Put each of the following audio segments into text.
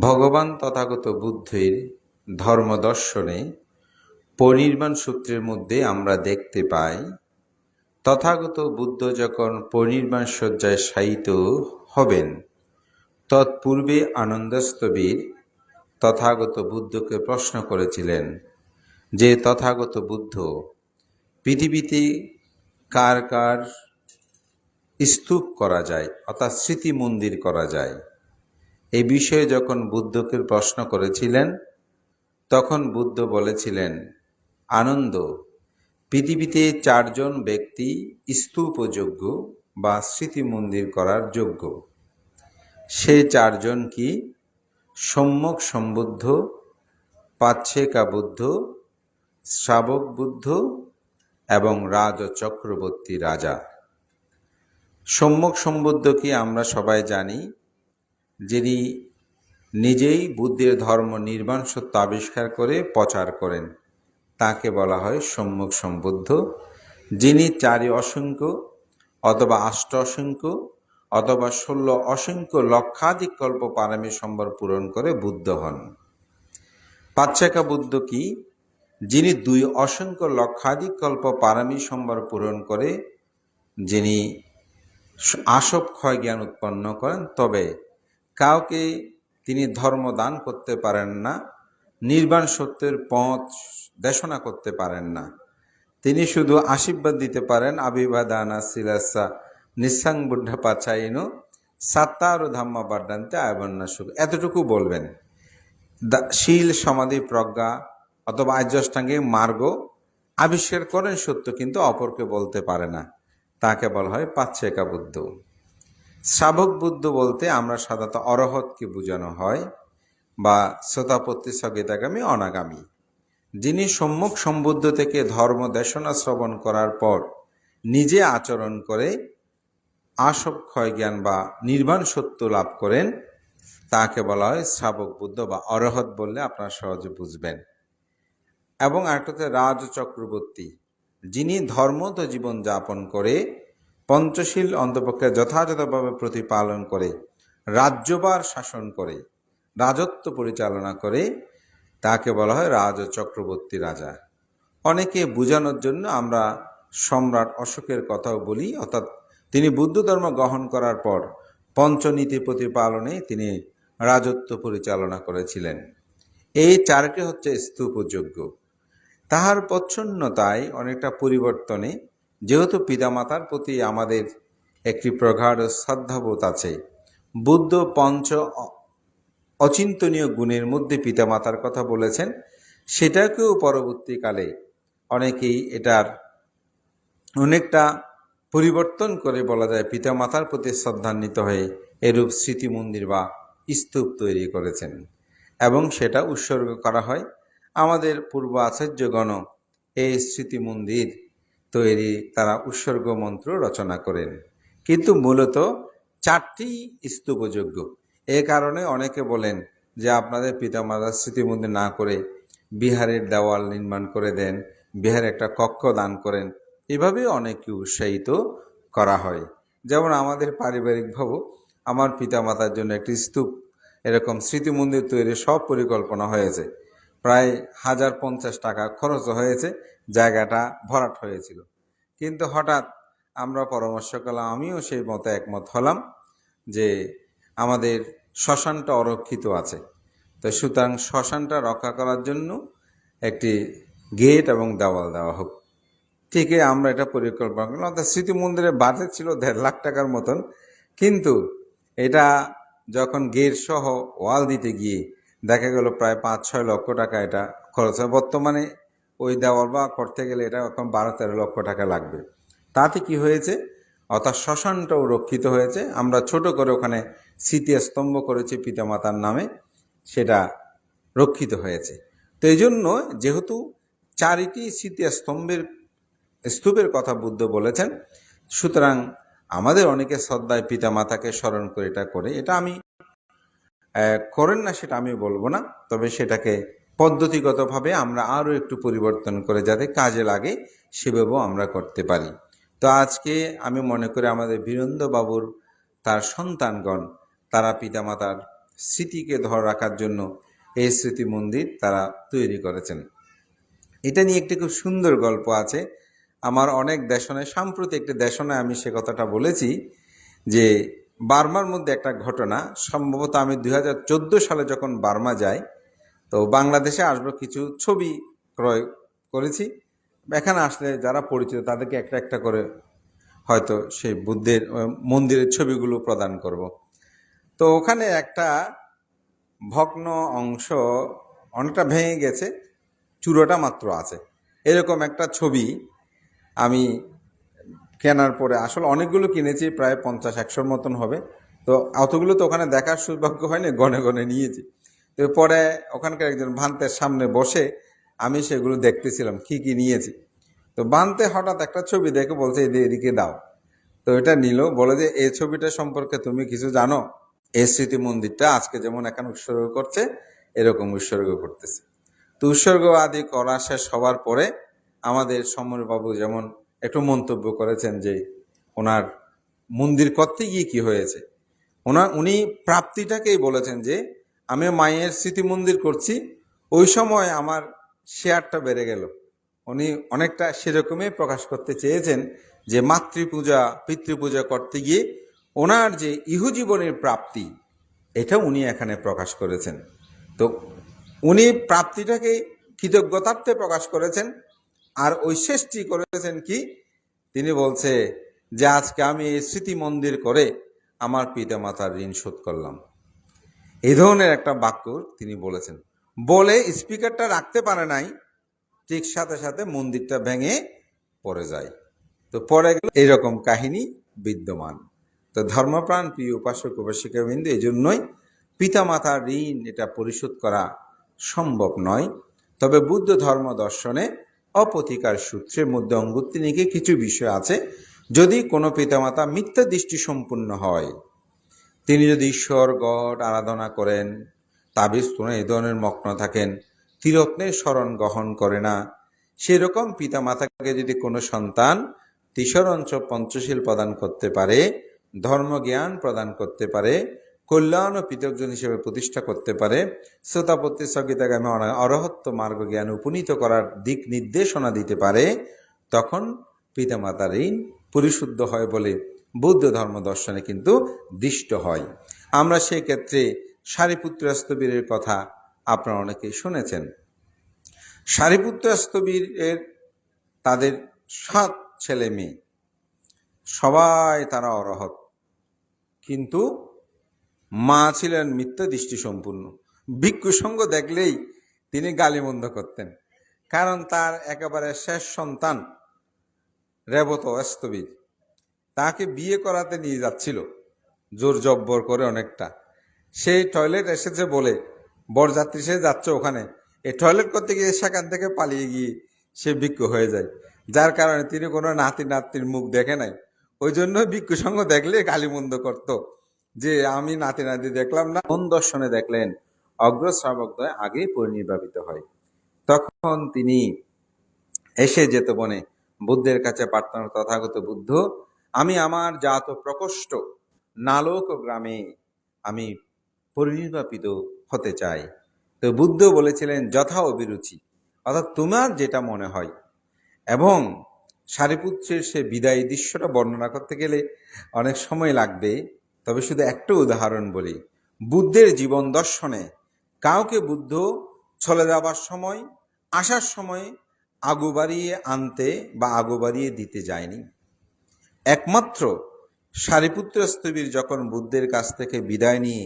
ভগবান তথাগত বুদ্ধের ধর্মদর্শনে পরিনির্বাণ সূত্রের মধ্যে আমরা দেখতে পাই, তথাগত বুদ্ধ যখন পরিনির্বাণ শয্যায় শায়িত হবেন, তৎপূর্বে আনন্দস্তবীর তথাগত বুদ্ধকে প্রশ্ন করেছিলেন যে, তথাগত বুদ্ধ, পৃথিবীতে কার কার স্তূপ করা যায়, অর্থাৎ স্মৃতি মন্দির করা যায়? এই বিষয়ে যখন বুদ্ধকে প্রশ্ন করেছিলেন, তখন বুদ্ধ বলেছিলেন, আনন্দ, পৃথিবীতে চারজন ব্যক্তি স্তূপযোগ্য বা স্মৃতি মন্দির করার যোগ্য। সে চারজন কি? সম্যক সম্বুদ্ধ পাচ্ছেকা বুদ্ধ শ্রাবক বুদ্ধ এবং রাজ চক্রবর্তী রাজা। সম্যক সম্বুদ্ধ কি আমরা সবাই জানি? যিনি নিজেই বুদ্ধের ধর্ম নির্বাণ সত্য আবিষ্কার করে প্রচার করেন, তাকে বলা হয় সম্মুখ সম্বুদ্ধ। যিনি চারি অসংখ্য অথবা আষ্ট অসংখ্য অথবা ষোলো অসংখ্য লক্ষাধিক কল্প পারামী সম্বর পূরণ করে বুদ্ধ হন। পাচ্চাকা বুদ্ধ কি? যিনি দুই অসংখ্য লক্ষাধিক কল্প পারামী সম্বর পূরণ করে, যিনি আসব ক্ষয় জ্ঞান উৎপন্ন করেন, তবে কাউকে তিনি ধর্ম দান করতে পারেন না, নির্বাণ সত্যের পথ দেশনা করতে পারেন না। তিনি শুধু আশীর্বাদ দিতে পারেন, আবিবাদানা সিলাসা নিঃসাং বুদ্ধা পাচাইন সাত্তার ধাম্মা বাড্ডান্তে আয়বন্যা সুখ। এতটুকু বলবেন। শীল সমাধি প্রজ্ঞা অথবা আর্যষ্টাঙ্গে মার্গ আবিষ্কার করেন সত্য, কিন্তু অপরকে বলতে পারে না। তাকে বলা হয় পাচ্ছেকা বুদ্ধ। শ্রাবক বুদ্ধ বলতে আমরা সাধারণত অরহতকে বোঝানো হয় বা শ্রোতাপত্তি স্থগিতাগামী অনাগামী। যিনি সম্মুখ সম্বুদ্ধ থেকে ধর্ম দেশনা শ্রবণ করার পর নিজে আচরণ করে আসব ক্ষয় জ্ঞান বা নির্বাণ সত্য লাভ করেন, তাকে বলা হয় শ্রাবক বুদ্ধ বা অরহত বললে আপনারা সহজে বুঝবেন। এবং আরেকটাতে রাজ চক্রবর্তী যিনি ধর্মত জীবন যাপন করে পঞ্চশীল অন্তপক্ষে যথাযথভাবে প্রতিপালন করে, রাজ্যবার শাসন করে, রাজত্ব পরিচালনা করে, তাকে বলা হয় রাজ চক্রবর্তী রাজা। অনেকে বোঝানোর জন্য আমরা সম্রাট অশোকের কথাও বলি, অর্থাৎ তিনি বুদ্ধ ধর্ম গ্রহণ করার পর পঞ্চনীতি প্রতিপালনে তিনি রাজত্ব পরিচালনা করেছিলেন। এই চারটি হচ্ছে স্তূপযোগ্য তাহার প্রচ্ছন্নতায় অনেকটা পরিবর্তনে যেহেতু পিতামাতার প্রতি আমাদের একটি প্রগাঢ় শ্রদ্ধাবোধ আছে, বুদ্ধ, পঞ্চ অচিন্তনীয় গুণের মধ্যে পিতামাতার কথা বলেছেন, সেটাকেও পরবর্তীকালে অনেকেই এটার অনেকটা পরিবর্তন করে বলা যায় পিতামাতার প্রতি শ্রদ্ধান্বিত হয়ে এরূপ স্মৃতি মন্দির বা স্তূপ তৈরি করেছেন এবং সেটা উৎসর্গ করা হয়। আমাদের পূর্ব আচার্যগণ এই স্মৃতি মন্দির তৈরি তারা উৎসর্গ মন্ত্র রচনা করেন। কিন্তু মূলত চারটি স্তূপযোগ্য এ কারণে অনেকে বলেন যে আপনাদের পিতামাতার স্মৃতি মন্দির না করে বিহারের দেওয়াল নির্মাণ করে দেন, বিহারে একটা কক্ষ দান করেন। এভাবে অনেককে উৎসাহিত করা হয়। যেমন আমাদের পারিবারিকভাবেও আমার পিতামাতার জন্য একটি স্তূপ। এরকম স্মৃতি মন্দির তৈরির সব পরিকল্পনা হয়েছে। প্রায় হাজার পঞ্চাশ টাকা খরচ হয়েছে, জায়গাটা ভরাট হয়েছিল। কিন্তু হঠাৎ আমরা পরামর্শ করলাম, আমিও সেই মতে একমত হলাম যে আমাদের শ্মশানটা অরক্ষিত আছে। তো সুতরাং শ্মশানটা রক্ষা করার জন্য একটি গেট এবং দেওয়াল দেওয়া হোক। ঠিকই আমরা এটা পরিকল্পনা করলাম, অর্থাৎ স্মৃতি মন্দিরের বাজেট ছিল দেড় লাখ টাকার মতন। কিন্তু এটা যখন গেট সহ ওয়াল দিতে গিয়ে দেখা গেল প্রায় পাঁচ, ছয় লক্ষ টাকা এটা খরচ হয়। বর্তমানে ওই দেওয়াল বা করতে গেলে এটা এখন বারো, তেরো লক্ষ টাকা লাগবে। তাতে কি হয়েছে? অর্থাৎ শ্মশানটাও রক্ষিত হয়েছে। আমরা ছোট করে ওখানে স্মৃতিস্তম্ভ করেছি পিতামাতার নামে। সেটা রক্ষিত হয়েছে। তো এই জন্য যেহেতু চারিটি স্মৃতিস্তম্ভের স্তূপের কথা বুদ্ধ বলেছেন, সুতরাং আমাদের অনেকে শ্রদ্ধায় পিতামাতাকে স্মরণ করে এটা করে। এটা আমি করেন না সেটা আমি বলব না। তবে সেটাকে পদ্ধতিগতভাবে আমরা আরও একটু পরিবর্তন করে যাতে কাজে লাগে, সেভাবেও আমরা করতে পারি। তো আজকে আমি মনে করি আমাদের বীরেন্দ্র বাবুর তার সন্তানগণ, তারা পিতামাতার স্মৃতিকে ধরে রাখার জন্য এই স্মৃতি মন্দির তারা তৈরি করেছেন। এটা নিয়ে একটি খুব সুন্দর গল্প আছে। আমার অনেক দেশনায় সাম্প্রতিক একটি দেশনায় আমি সে কথাটা বলেছি যে বার্মার মধ্যে একটা ঘটনা। সম্ভবত আমি দু হাজার চোদ্দ সালে যখন বার্মা যাই, তো বাংলাদেশে আসব কিছু ছবি ক্রয় করেছি। এখানে আসলে যারা পরিচিত তাদেরকে একটা একটা করে হয়তো সেই বুদ্ধের মন্দিরের ছবিগুলো প্রদান করব। তো ওখানে একটা ভগ্ন অংশ অনেকটা ভেঙে গেছে, চূড়োটা মাত্র আছে। এরকম একটা ছবি আমি কেনার পরে আসলে অনেকগুলো কিনেছি, প্রায় পঞ্চাশ, একশোর মতন হবে। তো অতগুলো তো ওখানে দেখার সৌভাগ্য হয়নি, গনে গনে নিয়েছি। তো পরে ওখানকার একজন ভান্তের সামনে বসে আমি সেগুলো দেখতেছিলাম, কি কি নিয়েছি। তো বানতে হঠাৎ একটা ছবি দেখে বলছে এদি এদিকে দাও। তো এটা নিল, বলে যে, এই ছবিটা সম্পর্কে তুমি কিছু জানো? এই স্মৃতি মন্দিরটা আজকে যেমন এখন উৎসর্গ করছে, এরকম উৎসর্গ করতেছে। তো উৎসর্গ আদি করা শেষ হওয়ার পরে আমাদের সমরবাবু যেমন একটু মন্তব্য করেছেন যে ওনার মন্দির করতে গিয়ে কি হয়েছে। ওনার উনি প্রাপ্তিটাকেই বলেছেন যে, আমি মায়ের স্মৃতি মন্দির করছি। ওই সময় আমার শেয়ারটা বেড়ে গেল। উনি অনেকটা সেরকমই প্রকাশ করতে চেয়েছেন যে, মাতৃপূজা, পিতৃপূজা করতে গিয়ে ওনার যে ইহজীবনের প্রাপ্তি, এটা উনি এখানে প্রকাশ করেছেন। তো উনি প্রাপ্তিটাকে কৃতজ্ঞতার্থে প্রকাশ করেছেন। আর ওই শেষটি করেছেন কি? তিনি বলছে যে, আজকে আমি এই স্মৃতি মন্দির করে আমার পিতা মাতার ঋণ শোধ করলাম। এই ধরনের একটা বাক্য তিনি বলেছেন। বলে স্পিকারটা রাখতে পারে নাই, ঠিক সাথে সাথে মন্দিরটা ভেঙে পড়ে যায়। তো পরে গেল এইরকম কাহিনী বিদ্যমান। তো ধর্মপ্রাণ প্রিয় উপাসক উপাসিকা বিন্দু এই জন্যই পিতামাতার ঋণ এটা পরিশোধ করা সম্ভব নয়। তবে বুদ্ধ ধর্ম দর্শনে অপ্রতিকার সূত্রের মধ্যে অঙ্গুত্তিনিকে কিছু বিষয় আছে যদি কোনো পিতামাতা মিথ্যা দৃষ্টি সম্পূর্ণ হয়। তিনি যদি ঈশ্বর, গড আরাধনা করেন, তাবিজ তুলে এই ধরনের মগ্ন থাকেন তীরত্নের স্মরণ গ্রহণ করে না, সেরকম পিতা মাতাকে যদি কোনো সন্তান তিসরঞ্চ পঞ্চশীল প্রদান করতে পারে, ধর্মজ্ঞান প্রদান করতে পারে কল্যাণ ও পৃথকজন হিসেবে প্রতিষ্ঠা করতে পারে। শ্রোতাপত্তি সগীতাগামী অরহত্ব মার্গ জ্ঞান উপনীত করার দিক নির্দেশনা দিতে পারে। তখন পিতামাতার ঋণ পরিশুদ্ধ হয় বলে বৌদ্ধ ধর্ম দর্শনে কিন্তু দৃষ্ট হয়। আমরা সেই ক্ষেত্রে সারিপুত্র স্তবীরের কথা আপনারা অনেকেই শুনেছেন। সারিপুত্র স্তবীরের তাদের সাত ছেলে মেয়ে। সবাই তারা অরহত। কিন্তু মা ছিলেন মিথ্যা দৃষ্টি সম্পূর্ণ ভিক্ষু সঙ্গ দেখলেই তিনি গালিমন্দ করতেন, কারণ তার একেবারে শেষ সন্তান রেবত অস্তবীর। তাকে বিয়ে করাতে নিয়ে যাচ্ছিল, জোর জব্বর করে অনেকটা। সেই টয়লেট এসেছে বলে বরযাত্রী সে যাচ্ছে ওখানে। এই টয়লেট করতে গিয়ে সেখান থেকে পালিয়ে গিয়ে সে ভিক্ষু হয়ে যায়। যার কারণে তিনি কোনো নাতি নাতির মুখ দেখে নাই। ওই জন্য ভিক্ষু সঙ্গ দেখলে গালিমন্দ করত। যে আমি নাতি নাতি দেখলাম না কোন দর্শনে দেখলেন, অগ্রশ্রাবকদ্বয় আগেই পরিনির্বাপিত হয়। তখন তিনি এসে যেত বনে, বুদ্ধের কাছে প্রার্থনা, তথাগত বুদ্ধ, আমি আমার জাত প্রকোষ্ঠ নালক গ্রামে আমি পরিনির্বাপিত হতে চাই। তো বুদ্ধ বলেছিলেন, যথা অভিরুচি, অর্থাৎ তোমার যেটা মনে হয়। এবং সারিপুত্রের সে বিদায় দৃশ্যটা বর্ণনা করতে গেলে অনেক সময় লাগবে। তবে শুধু একটা উদাহরণ বলি। বুদ্ধের জীবন দর্শনে কাউকে বুদ্ধ চলে যাবার সময়, আসার সময় আগু বাড়িয়ে আনতে বা আগু বাড়িয়ে দিতে যায়নি। একমাত্র সারিপুত্র স্থবির যখন বুদ্ধের কাছ থেকে বিদায় নিয়ে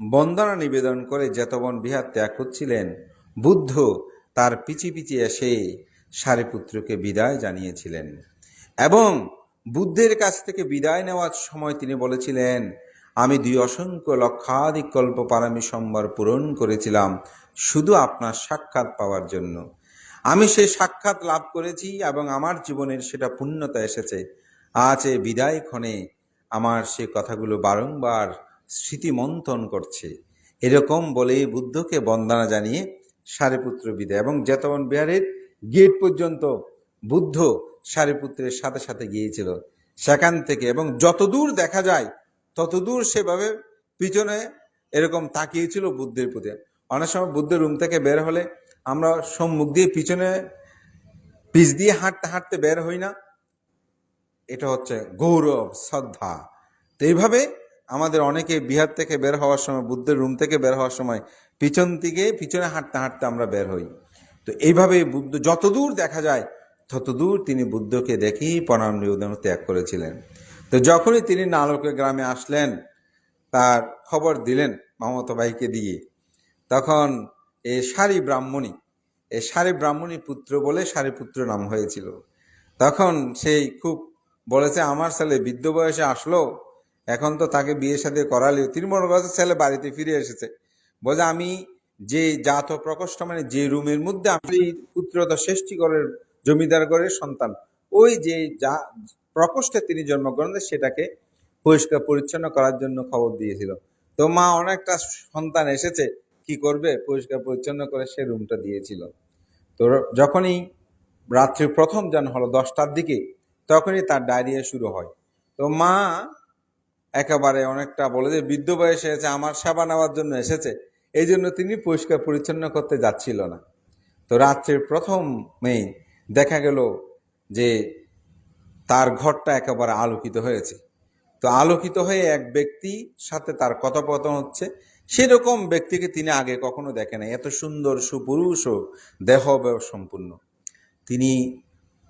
বন্দনা নিবেদন করে জেতবন বিহার ত্যাগ করছিলেন, বুদ্ধ তার পিছি পিছি এসে সারিপুত্রকে বিদায় জানিয়েছিলেন এবং বুদ্ধের কাছ থেকে বিদায় নেওয়ার সময় তিনি বলেছিলেন, আমি দুই অসংখ্য লক্ষাধিক কল্প পারামি সম্বর পূরণ করেছিলাম শুধু আপনার সাক্ষাৎ পাওয়ার জন্য। আমি সেই সাক্ষাৎ লাভ করেছি এবং আমার জীবনের সেটা পূর্ণতা এসেছে। আজ এ বিদায় ক্ষণে আমার সে কথাগুলো বারংবার স্মৃতিমন্থন করছে। এরকম বলে বুদ্ধকে বন্দনা জানিয়ে সারিপুত্র বিদায় এবং জেতবন বিহারের গেট পর্যন্ত বুদ্ধ সারিপুত্রের সাথে সাথে গিয়েছিল। সেখান থেকে এবং যতদূর দেখা যায়, ততদূর সেভাবে পিছনে এরকম তাকিয়েছিল বুদ্ধের প্রতি। অনেক সময় বুদ্ধের রুম থেকে বের হলে আমরা সম্মুখ দিয়ে পিছনে পিছ দিয়ে হাঁটতে হাঁটতে বের হই না। এটা হচ্ছে গৌরব, শ্রদ্ধা। তো এইভাবে আমাদের অনেকে বিহার থেকে বের হওয়ার সময়, বুদ্ধের রুম থেকে বের হওয়ার সময় পিছন থেকে পিছনে হাঁটতে হাঁটতে আমরা বের হই। তো এইভাবে বুদ্ধ, যতদূর দেখা যায় ততদূর তিনি বুদ্ধকে দেখেই প্রণাম নিবেদন ত্যাগ করেছিলেন। তো যখনই তিনি নালকে গ্রামে আসলেন, তার খবর দিলেন মামতো ভাইকে দিয়ে, তখন এ সারি ব্রাহ্মণী, এ সারি ব্রাহ্মণী পুত্র বলে সারি পুত্র নাম হয়েছিল। তখন সেই খুব বলেছে, আমার ছেলে বৃদ্ধ বয়সে আসলো, এখন তো তাকে বিয়ে সাথে করালে তিনি মনে করছে ছেলে বাড়িতে ফিরে এসেছে। বলে, আমি যে জাত প্রকোষ্ঠ মানে যে রুমের মধ্যে আমি পুত্রতা সৃষ্টিকরের জমিদার ঘরের সন্তান। ওই যে যা প্রকোষ্ঠে তিনি জন্মগ্রহণ সেটাকে পরিষ্কার পরিচ্ছন্ন করার জন্য খবর দিয়েছিল। তো মা অনেকটা সন্তান এসেছে, কি করবে? পরিষ্কার পরিচ্ছন্ন করে সে রুমটা দিয়েছিল। তো যখনই রাত্রি প্রথম যান হলো দশটার দিকে, তখনই তার ডায়রিয়া শুরু হয়। তো মা একেবারে অনেকটা বলে যে, বৃদ্ধ বয়সে এসে আমার সেবা নেওয়ার জন্য এসেছে, এই জন্য তিনি পরিষ্কার পরিচ্ছন্ন করতে যাচ্ছিল না। তো রাত্রির প্রথম মেয়ে দেখা গেল যে তার ঘরটা একেবারে আলোকিত হয়েছে। তো আলোকিত হয়ে এক ব্যক্তি সাথে তার কথোপকথন হচ্ছে। সেরকম ব্যক্তিকে তিনি আগে কখনো দেখে নাই। এত সুন্দর সুপুরুষ ও দেহ সম্পূর্ণ। তিনি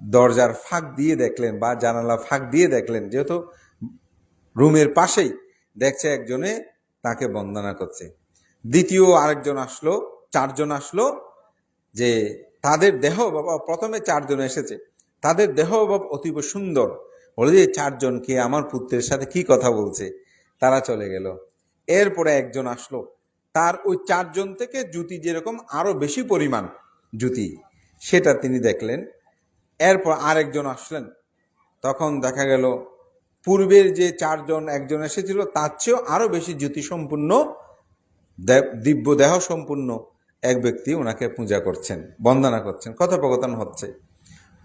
দরজার ফাঁক দিয়ে দেখলেন বা জানালা ফাঁক দিয়ে দেখলেন, যেহেতু রুমের পাশেই দেখছে একজনে তাকে বন্দনা করছে। দ্বিতীয় আরেকজন আসলো, চারজন আসলো যে তাদের দেহ বাবা, প্রথমে চারজন এসেছে। তাদের দেহ বাবা অতীব সুন্দর। বলে যে চারজনকে আমার পুত্রের সাথে কি কথা বলছে? তারা চলে গেল। এরপরে একজন আসলো। তার ওই চারজন থেকে জুতি যেরকম, আরও বেশি পরিমাণ জুতি। সেটা তিনি দেখলেন। এরপর আরেকজন আসলেন। তখন দেখা গেল, পূর্বের যে চারজন, একজন এসেছিল, তার চেয়েও আরও বেশি জ্যোতি সম্পূর্ণ দিব্য দেহ সম্পূর্ণ। এক ব্যক্তি ওনাকে পূজা করছেন, বন্দনা করছেন, কথোপকথন হচ্ছে।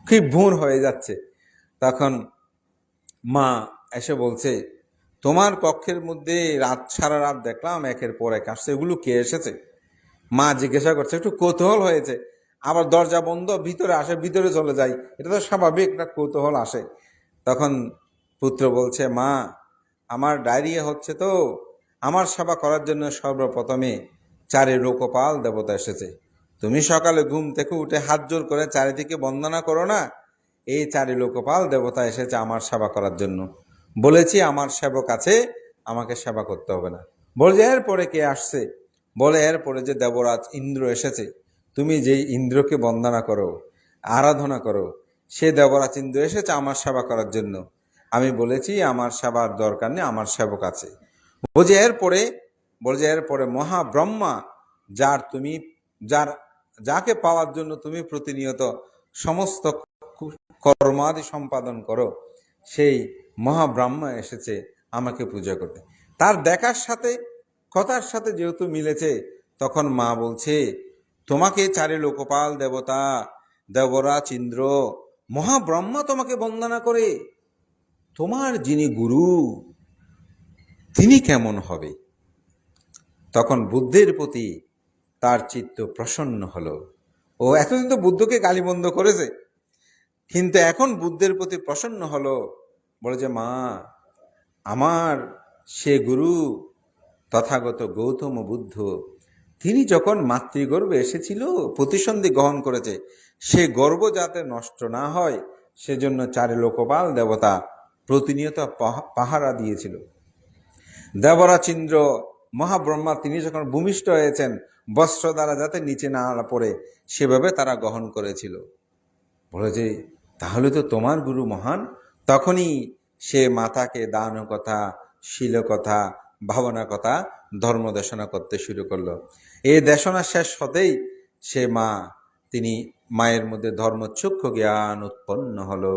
খুব ভুর হয়ে যাচ্ছে। তখন মা এসে বলছে, তোমার কক্ষের মধ্যে রাত, সারা রাত দেখলাম একের পর এক আসছে। এগুলো কে এসেছে? মা জিজ্ঞাসা করছে, একটু কৌতূহল হয়েছে। আবার দরজা বন্ধ, ভিতরে আসে, ভিতরে চলে যায়। এটা তো স্বাভাবিক একটা কৌতূহল আসে? তখন পুত্র বলছে, মা, আমার ডায়রিয়া হচ্ছে তো। আমার সেবা করার জন্য সর্বপ্রথমে চারে লোকপাল দেবতা এসেছে। তুমি সকালে ঘুম থেকে উঠে হাত জোর করে চারিদিকে বন্দনা করো না। এই চারি লোকপাল দেবতা এসেছে আমার সেবা করার জন্য। বলেছি, আমার সেবক আছে, আমাকে সেবা করতে হবে না। বলে এরপরে কে আসছে? বলে, এরপরে যে দেবরাজ ইন্দ্র এসেছে, তুমি যেই ইন্দ্রকে বন্দনা করো, আরাধনা করো, সে দেবরাজ ইন্দ্র এসেছে আমার সেবা করার জন্য। আমি বলেছি, আমার সেবার দরকার নেই, আমার সেবক আছে। বলছে, এরপরে বলছে এরপরে মহাব্রহ্মা, যার তুমি, যার, যাকে পাওয়ার জন্য তুমি প্রতিনিয়ত সমস্ত কর্মাদি সম্পাদন করো, সেই মহাব্রহ্মা এসেছে আমাকে পূজা করতে। তার দেখার সাথে, কথার সাথে যেহেতু মিলেছে, তখন মা বলছে, তোমাকে চারি লোকপাল দেবতা, দেবরাজ ইন্দ্র, মহাব্রহ্মা তোমাকে বন্দনা করে। তোমার যিনি গুরু, তিনি কেমন হবে? তখন বুদ্ধের প্রতি তার চিত্ত প্রসন্ন হলো। ও এতদিন তো বুদ্ধকে গালিবন্ধ করেছে। কিন্তু এখন বুদ্ধের প্রতি প্রসন্ন হলো, বলে যে, মা, আমার সে গুরু তথাগত গৌতম বুদ্ধ, তিনি যখন মাতৃগর্ভে এসেছিল, প্রতিসন্ধি গ্রহণ করেছে, সে গর্ব যাতে নষ্ট না হয়, সেজন্য চারে লোকপাল দেবতা প্রতিনিয়ত পাহা- পাহারা দিয়েছিল। দেবরাচিন্দ্র মহাব্রহ্মা তিনি যখন ভূমিষ্ঠ হয়েছেন, বস্ত্র দ্বারা যাতে নিচে না পড়ে, সেভাবে তারা গ্রহণ করেছিল। বলে যে, তাহলে তো তোমার গুরু মহান। তখনই সে মাতাকে দান কথা শিল কথা ভাবনা কথা ধর্ম দেশনা করতে শুরু করল। এই দেশনা শেষ হতেই সে মা, তিনি মায়ের মধ্যে ধর্ম চক্ষু জ্ঞান উৎপন্ন হলো।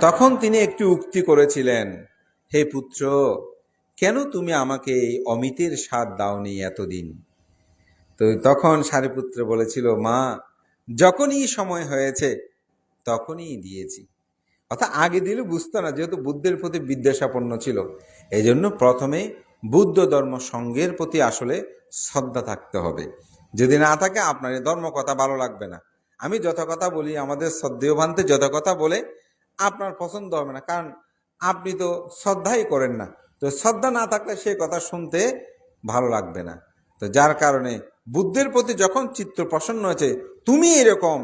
তখন তিনি একটি উক্তি করেছিলেন, হে পুত্র কেন তুমি আমাকে অমিতের স্বাদ দাওনি এতদিন? তো তখন সারিপুত্র বলেছিল, মা, যখনই সময় হয়েছে, তখনই দিয়েছি। অর্থাৎ আগে দিলে বুঝতো না, যেহেতু বুদ্ধের প্রতি বিদ্বেষাপন্ন ছিল। এই জন্য প্রথমে বুদ্ধ ধর্ম সঙ্গের প্রতি আসলে শ্রদ্ধা থাকতে হবে। যদি না থাকে, আপনার এই ধর্ম কথা ভালো লাগবে না। আমি যত কথা বলি, আমাদের শ্রদ্ধেয় ভান্তে যত কথা বলে, আপনার পছন্দ হবে না। কারণ আপনি তো শ্রদ্ধাই করেন না। তো শ্রদ্ধা না থাকলে সে কথা শুনতে ভালো লাগবে না। তো যার কারণে বুদ্ধের প্রতি যখন চিত্র প্রসন্ন হয়েছে, তুমি এরকম,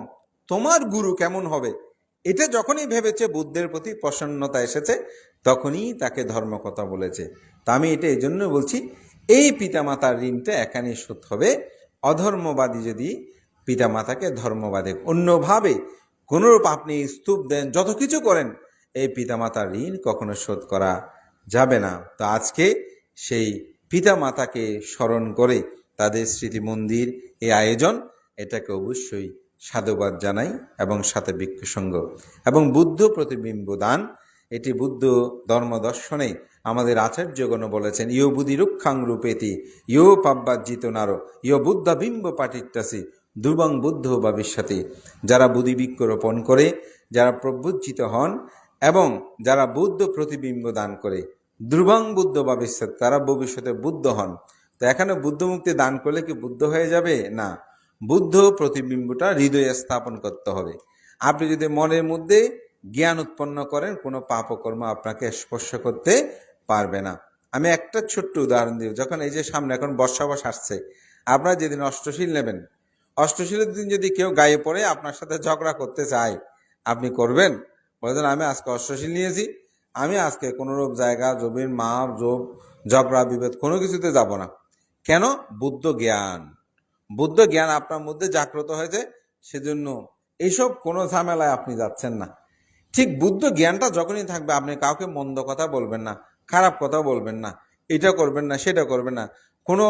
তোমার গুরু কেমন হবে? এটা যখনই ভেবেছে, বুদ্ধের প্রতি প্রসন্নতা এসেছে, তখনই তাকে ধর্ম কথা বলেছে। তা আমি এটা এই জন্য বলছি, এই পিতামাতার ঋণটা এখানেই শোধ হবে। অধর্মবাদী যদি পিতামাতাকে ধর্মবাদে অন্যভাবে কোনোরূপ আপনি স্তূপ দেন, যত কিছু করেন, এই পিতামাতার ঋণ কখনো শোধ করা যাবে না। তো আজকে সেই পিতা মাতাকে স্মরণ করে তাদের স্মৃতি মন্দির এই আয়োজন, এটাকে অবশ্যই সাধুবাদ জানাই এবং সাথে ভিক্ষুসঙ্গ এবং বুদ্ধ প্রতিবিম্ব দান, এটি বুদ্ধ ধর্ম দর্শনে আমাদের আচার্যগণ বলেছেন, ইয় বুদ্ধি রুক্ষাং রূপেতি, ইয় পাব্বাজিত নারো, ইয় বুদ্ধ বিম্ব পাটিত্যাসি দুর্বাং বুদ্ধ ভবিষ্যতে। যারা বুদ্ধি বৃক্ষরোপণ করে, যারা প্রবুজ্জিত হন এবং যারা বুদ্ধ প্রতিবিম্ব দান করে দুর্বাং বুদ্ধ ভবিষ্যৎ, তারা ভবিষ্যতে বুদ্ধ হন। তো এখানে বুদ্ধ মুক্তি দান করলে কি বুদ্ধ হয়ে যাবে? না। বুদ্ধ প্রতিবিম্বটা হৃদয়ে স্থাপন করতে হবে। আপনি যদি মনের মধ্যে জ্ঞান উৎপন্ন করেন, কোনো পাপকর্ম আপনাকে স্পর্শ করতে পারবে না। আমি একটা ছোট্ট উদাহরণ দিই। যখন এই যে সামনে এখন বর্ষাবাস আসছে, আপনারা যেদিন অষ্টশীল নেবেন, অষ্টশীলের দিন যদি কেউ গায়ে পড়ে আপনার সাথে ঝগড়া করতে চায়, আপনি করবেন? বলেন আমি আজকে অষ্টশীল নিয়েছি। আমি আজকে কোনোরূপ জায়গা, জমির মাপ জোব ঝগড়া বিভেদ কোনো কিছুতে যাব না। কেন? বুদ্ধ জ্ঞান। বুদ্ধ জ্ঞান আপনার মধ্যে জাগ্রত হয়েছে, সেজন্য এইসব কোনো ঝামেলায় আপনি যাচ্ছেন না। ঠিক বুদ্ধ জ্ঞানটা যখনই থাকবে, আপনি কাউকে মন্দ কথা বলবেন না, খারাপ কথা বলবেন না, এটা করবেন না, সেটা করবেন না। কোনো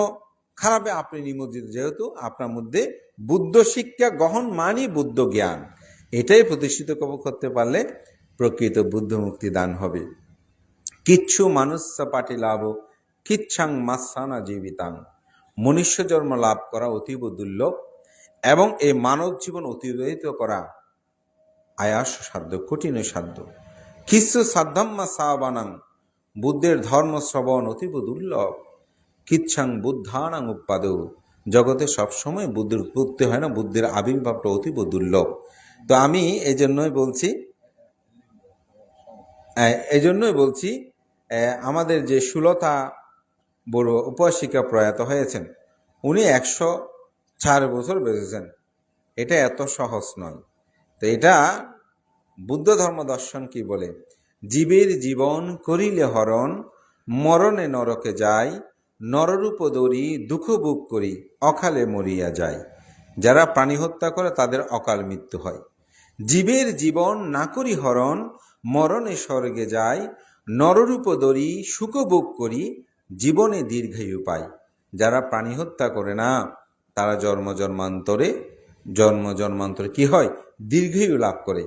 খারাপে আপনি নিমজ্জিত, যেহেতু আপনার মধ্যে বুদ্ধ শিক্ষা গ্রহণ মানই বুদ্ধ জ্ঞান। এটাই প্রতিষ্ঠিত করতে পারলে প্রকৃত বুদ্ধ মুক্তি দান হবে। কিচ্ছু মানুষ পাটি লাভ, কিচ্ছাং মাসানা জীবিতাং। মনুষ্য জন্ম লাভ করা অতীব দুর্লভ এবং এই মানব জীবন অতিবাহিত করা আয়াস সাধ্য কঠিন সাধ্য। খ্রিস্ট সাধ্যাম্মা সাবানাং, বুদ্ধের ধর্ম শ্রবণ অতীব দুর্লভ। কিচ্ছাং বুদ্ধানাং উৎপাদ, জগতে সবসময় বুদ্ধের উৎপত্তি হয় না, বুদ্ধের আবির্ভাবটা অতীব দুর্লভ। তো আমি এই জন্যই বলছি এই জন্যই বলছি আমাদের যে সুলতা বড় উপাসিকা প্রয়াত হয়েছেন, উনি একশো চার বছর বেঁচেছেন। এটা এত সহজ নয়। তো এটা বুদ্ধ ধর্ম দর্শন কি বলে? জীবের জীবন করিলে হরণ, মরণে নরকে যায় নররূপ দরি দুঃখ বুক করি, অকালে মরিয়া যায় যারা প্রাণী হত্যা করে তাদের অকাল মৃত্যু হয়। জীবের জীবন না করি হরণ, মরণে স্বর্গে যায় নররূপ দরি সুখ ভোগ করি, জীবনে দীর্ঘায়ু পায় যারা প্রাণী হত্যা করে না, তারা জন্ম জন্মান্তরে জন্ম জন্মান্তরে কি হয়? দীর্ঘায়ু লাভ করে।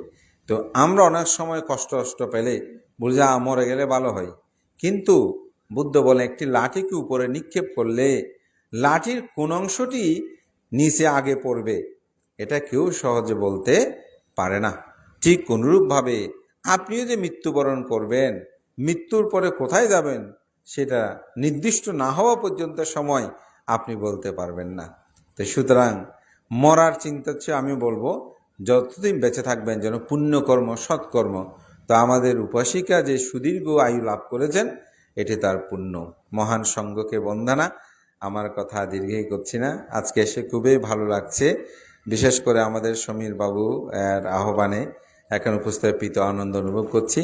তো আমরা অনেক সময় কষ্ট কষ্ট পেলে যা মরে গেলে ভালো হয়। কিন্তু বুদ্ধ বলে একটি লাঠিকে উপরে নিক্ষেপ করলে লাঠির কোন অংশটি নিচে আগে পড়বে। এটা কেউ সহজে বলতে পারে না। ঠিক অনুরূপভাবে আপনিও যে মৃত্যুবরণ করবেন, মৃত্যুর পরে কোথায় যাবেন, সেটা নির্দিষ্ট না হওয়া পর্যন্ত সময় আপনি বলতে পারবেন না। তো সুতরাং মরার চিন্তা হচ্ছে, আমি বলব, যতদিন বেঁচে থাকবেন যেন পুণ্যকর্ম, সৎকর্ম, তো আমাদের উপাসিকা যে সুদীর্ঘ আয়ু লাভ করেছেন, এটি তার পুণ্য। মহান সঙ্গকে বন্দনা। আমার কথা দীর্ঘই করছি না। আজকে এসে খুবই ভালো লাগছে। বিশেষ করে আমাদের সমীর বাবু এর আহ্বানে এখন উপস্থাপিত আনন্দ অনুভব করছি।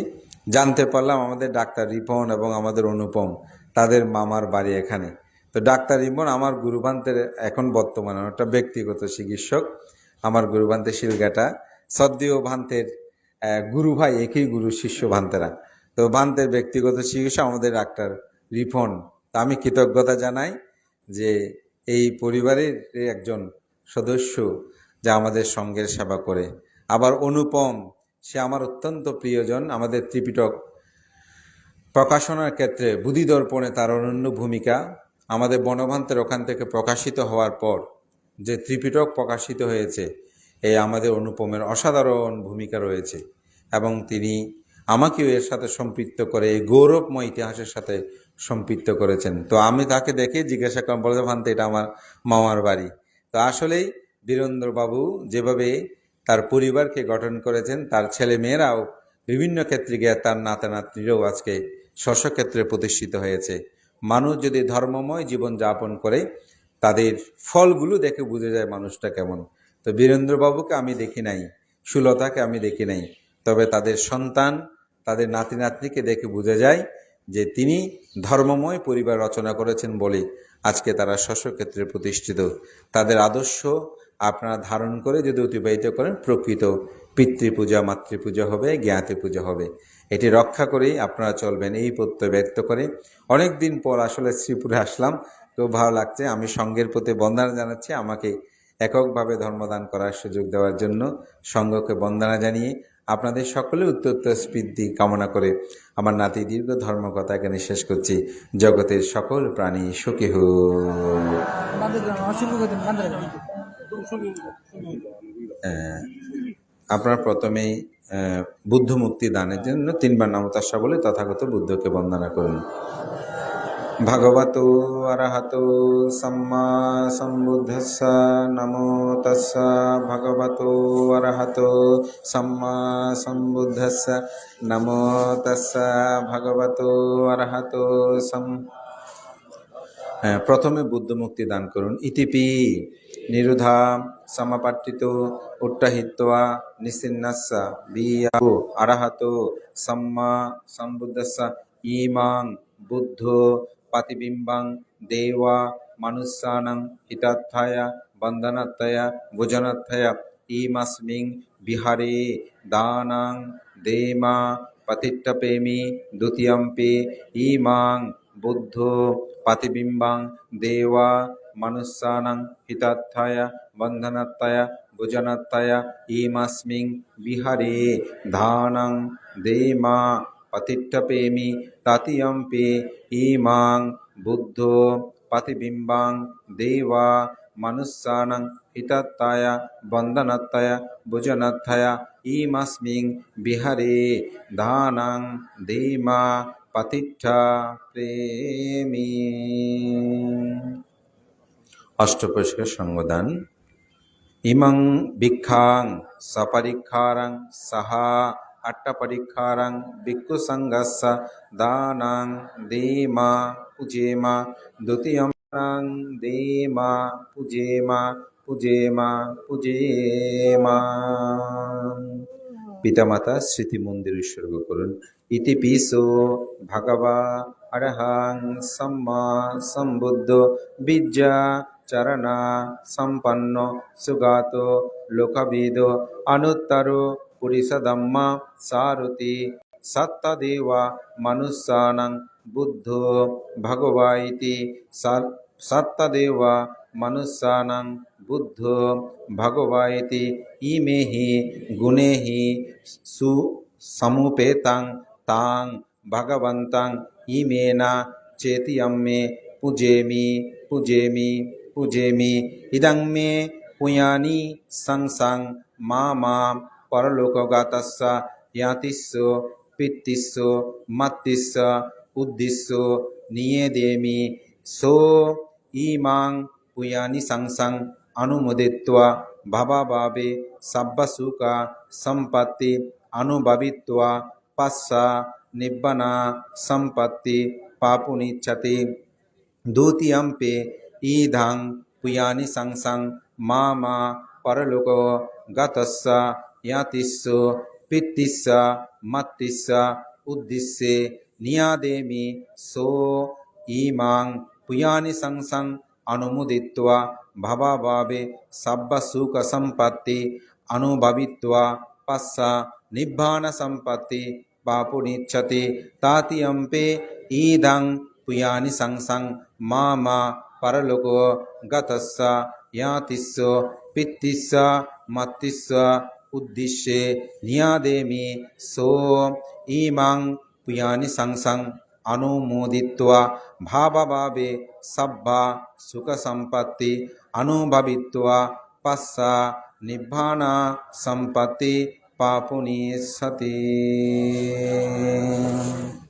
জানতে পারলাম আমাদের ডাক্তার রিপন এবং আমাদের অনুপম, তাদের মামার বাড়ি এখানে। তো ডাক্তার রিপন আমার গুরুভান্তের এখন বর্তমানে একটা ব্যক্তিগত চিকিৎসক, আমার গুরুভান্তে শিলগাটা সদ্যীয় ভান্তের গুরু ভাই, একই গুরু শিষ্য ভান্তেরা। তো ভান্তের ব্যক্তিগত চিকিৎসা আমাদের ডাক্তার রিফন তা আমি কৃতজ্ঞতা জানাই যে এই পরিবারের একজন সদস্য যা আমাদের সঙ্গের সেবা করে। আবার অনুপম, সে আমার অত্যন্ত প্রিয়জন, আমাদের ত্রিপিটক প্রকাশনার ক্ষেত্রে বুদ্ধি দর্পণে তার অনন্য ভূমিকা। আমাদের বনভান্তের ওখান থেকে প্রকাশিত হওয়ার পর যে ত্রিপিটক প্রকাশিত হয়েছে এই আমাদের অনুপমের অসাধারণ ভূমিকা রয়েছে এবং তিনি আমাকেও এর সাথে সম্পৃক্ত করে, এই গৌরবময় ইতিহাসের সাথে সম্পৃক্ত করেছেন। তো আমি তাকে দেখে জিজ্ঞাসা করলাম, বলে ভান্তে, এটা আমার মামার বাড়ি। তো আসলেই বীরেন্দ্রবাবু যেভাবে তার পরিবারকে গঠন করেছেন, তার ছেলে মেয়েরাও বিভিন্ন ক্ষেত্রে গিয়ে তার নাতা নাতনিরাও আজকে স্বস্বক্ষেত্রে প্রতিষ্ঠিত হয়েছে। মানুষ যদি ধর্মময় জীবন যাপন করে, তাদের ফলগুলো দেখে বুঝে যায় মানুষটা কেমন। তো বীরেন্দ্রবাবুকে আমি দেখি নাই, সুলতাকে আমি দেখি নাই, তবে তাদের সন্তান, তাদের নাতি নাতনিকে দেখে বোঝা যায় যে তিনি ধর্মময় পরিবার রচনা করেছেন বলে আজকে তারা শস্যক্ষেত্রে প্রতিষ্ঠিত। তাদের আদর্শ আপনারা ধারণ করে যদি অতিবাহিত করেন, প্রকৃত পিতৃপূজা, মাতৃপূজা হবে, জ্ঞাতি পূজা হবে। এটি রক্ষা করেই আপনারা চলবেন, এই প্রত্যয় ব্যক্ত করে। অনেক দিন পর আসলে শ্রীপুরে আসলাম, তো ভালো লাগছে। আমি সঙ্গের প্রতি বন্দনা জানাচ্ছি, আমাকে এককভাবে ধর্মদান করার সুযোগ দেওয়ার জন্য সঙ্গকে বন্দনা জানিয়ে আপনাদের সকলে উত্তর স্পৃদ্ধি কামনা করে আমার নাতি দীর্ঘ ধর্মকথা এখানে শেষ করছি। জগতের সকল প্রাণী সুখী হোক। আপনার প্রথমেই বুদ্ধ মুক্তি দানের জন্য তিনবার নামতাস্যা বলে তথাগত বুদ্ধকে বন্দনা করুন। ভগবতো অরহতো সম্মা সম্বুদ্ধস্স নমো তস্স ভগবতো অরহতো সম্মা সম্বুদ্ধস্স নমো তস্স ভগবতো অরহতো সম প্রথমে বুদ্ধ মুক্তি দান করুন। ইতিপি নিরুধা সমাপার্থিত উট্টাহিত্বা নিসিন্নাস্য বিয়াও আরহাত সম্মা সম্বুদ্ধস্য ইমাং বুদ্ধ পাতিবিম্বাং দেবা মনুষ্যানাং হিতার্থায় বন্দনাত্তয় ভোজনাত্থয় ইমস্মিং বিহারে দানাং দেমা পতিট্টপেমি দ্বিতীয়ম্পি ইমাং বুদ্ধ পাতিবিম্বাং দেবা মনুষ্যানাং হিতার্থায় বন্ধনাত্তায় ভোজনাত্তায় ইমস্মিং বিহারে ধানং দেমা পতিট্টপেমি তাতিয়ম্পি ইমাং বুদ্ধ পাতিবিম্বাং দেবা মনুষ্যানাং হিতাত্তায় বন্দনাত্তায় ভোজনাত্তায় ইমস্মিং বিহারে ধানং দেমা পাতিষ্ঠা প্রেমী অষ্টপরিষ্কার সঙ্গদান। ইমং ভিক্ষাং সপরীক্ষারং সাহা আট্টপরীক্ষারং ভিক্ষু সংঘস্য দানাং দেমা পূজেমা দ্বিতীয়ং দেমা পূজেমা পূজেমা পূজেমা। পিতামাতা স্মৃতি মন্দির উৎসর্গ করুন। ইতি পিসো ভগবা অরহং সম্মা সম্বুদ্ধ বিদ্যা চরণা সম্পন্ন সুগাত লোকবিদ অনুত্তর পুরিষদম্ম সারতি সত্তদেবা মনুষ্যানং বুদ্ধ ভগবা ইতি সৎ- সত্তদেবা মনুষ্যানং বুদ্ধ ভগবা ইতি ইমে হি গুণে হি সু সমুপেতাং তাং ভগবন্তাং ইমেনা পূজেমি পূজেমি ইদং মে পুয়ানি সংসং মা মাম পরলোকগাতস্য ইয়াতিস্য পিত্তিস্য মত্তিস্য উদ্দিশ্য নিয়েদেমি সো ইমাং পুয়ানি সংসং অনুমোদিত্বা ভবাভাবে সব্বসুকা সম্পত্তি অনুভবিত্বা পশ্চা নিব্বনা সম্পত্তি পাপুনিচ্ছতি দ্বিতীয়ম্পে ঈদং পুয়ানি সংসং মা মা পরলোক গতস্য ইয়াতিস্য পিত্তিস্য মত্তিস্য উদ্দিশ্যে নিয়াদেমি সো ইমাং পুয়ানি সংসং অনুমোদিত্বা ভবাভাবে সব্বসুখ সম্পত্তি অনুভবিত্বা পশ্চা নিব্বান সম্পত্তি পাপুনিচ্ছতি তাতিয়ম্পে ঈদং পুয়ানি সংসং মা মা পরলোক গতস্য ইয়াতিস্য পিত্তিস্য মত্তিস্য উদ্দিশ্যে নিয়াদেমি সো ইমাং পুয়ানি সংসং অনুমোদিত্বা ভাবাভাবে সব্বা সুখ সম্পত্তি অনুভবিত্বা পশ্চা নিব্বানা সম্পত্তি পাপনিස්සতি না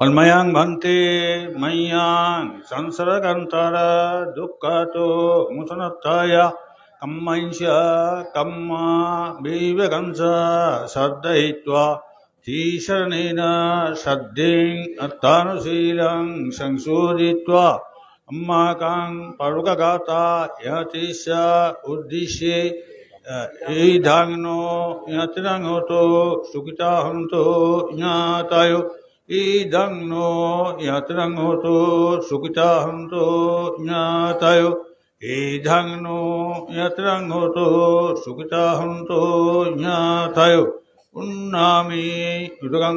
கண்மயாங் பந்தி மையாங் சம்சரகந்தர துக்கதோ முசனத்தாய கம்மைஞ்ச கம்மா பீவகம்ச சர்தயித்வா ஈஸ்வரனேன சத்திங் அத்தானுசீலங் சங்கோதித்வா ammakang parukagata yatisya uddisye এই ধাগ্ন ইয়াতিরাং হতো সুকিতা হন্ত জ্ঞাতায় এই ধাগ্ন ইয়াতিরাং হতো সুকিতা হন্ত জ্ঞাতায় এই ধাগ্ন ইয়াতিরাং হতো সুকিতা হন্ত উন্নামি উদগাং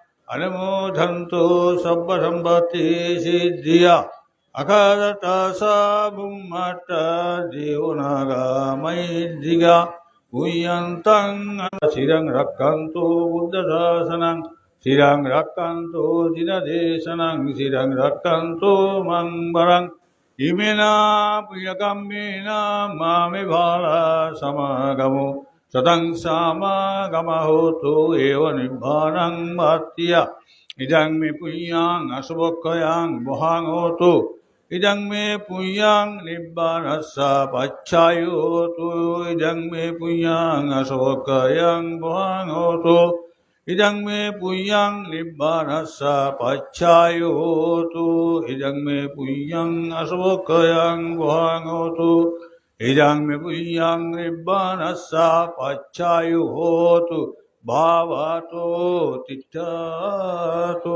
अनुमोदन्तु सर्वसम्पत्ति सिद्धिया। अखरता सा बुम्मट्ट देवनागामैद्रिगा भूयन्तं शिरं रक्षन्तु बुद्धशासनं, शिरं रक्षन्तु दिनदेशनं, शिरं रक्षन्तु मङ्गलम् इमेना प्रियकम्येन मामि बाला समागमो Satang sama gama hotu eva nibbhanang matya. Idang me punyang asubokayang bohang hotu. Idang me punyang nibbhanasa pachayu hotu. Idang me punyang asubokayang bohang hotu. Idang me punyang nibbhanasa pachayu hotu. Idang me punyang asubokayang bohang hotu. इदं विपुञ्जं निब्बानः सा पच्छायुहोतु भावतो तिष्ठतु।